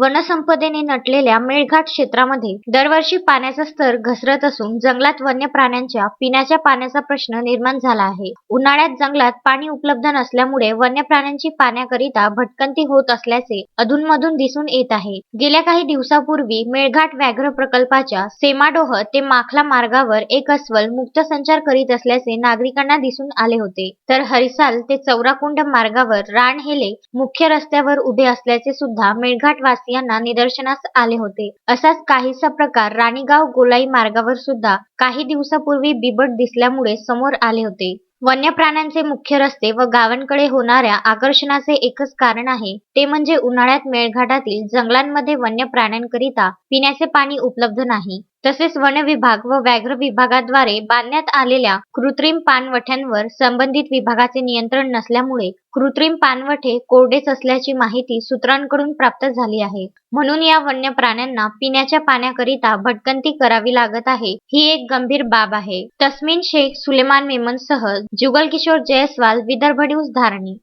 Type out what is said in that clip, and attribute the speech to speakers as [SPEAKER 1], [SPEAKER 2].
[SPEAKER 1] वनसंपदेने नटलेल्या मेळघाट क्षेत्रामध्ये दरवर्षी पाण्याचा स्तर घसरत असून जंगलात वन्य प्राण्यांच्या पिण्याच्या पाण्याचा प्रश्न निर्माण झाला आहे. उन्हाळ्यात जंगलात पाणी उपलब्ध नसल्यामुळे वन्य प्राण्यांची पाण्याकरिता भटकंती होत असल्याचे अधूनमधून दिसून येत आहे. गेल्या काही दिवसापूर्वी मेळघाट व्याघ्र प्रकल्पाच्या सेमाडोह ते माखला मार्गावर एक अस्वल मुक्त संचार करीत असल्याचे नागरिकांना दिसून आले होते. तर हरिसाल ते चौराकुंड मार्गावर रानहेले मुख्य रस्त्यावर उभे असल्याचे सुद्धा मेळघाट यांना निदर्शनास आले होते. असाच काहीसा प्रकार राणीगाव गोलाई मार्गावर सुद्धा काही दिवसापूर्वी बिबट दिसल्यामुळे समोर आले होते. वन्य प्राण्यांचे मुख्य रस्ते व गावांकडे होणाऱ्या आकर्षणाचे एकच कारण आहे ते म्हणजे उन्हाळ्यात मेळघाटातील जंगलांमध्ये वन्य प्राण्यांकरिता पिण्याचे पाणी उपलब्ध नाही. तसेच वन विभाग व व्याघ्र विभागाद्वारे बांधण्यात आलेल्या कृत्रिम पानवठ्यांवर संबंधित विभागाचे नियंत्रण नसल्यामुळे कृत्रिम पाणवठे कोरडेच असल्याची माहिती सूत्रांकडून प्राप्त झाली आहे. म्हणून या वन्य प्राण्यांना पिण्याच्या पाण्याकरिता भटकंती करावी लागत आहे ही एक गंभीर बाब आहे. तस्मिन शेख सुलेमान मेमनसह जुगल किशोर जयस्वाल विदर्भ न्यूज धारणी.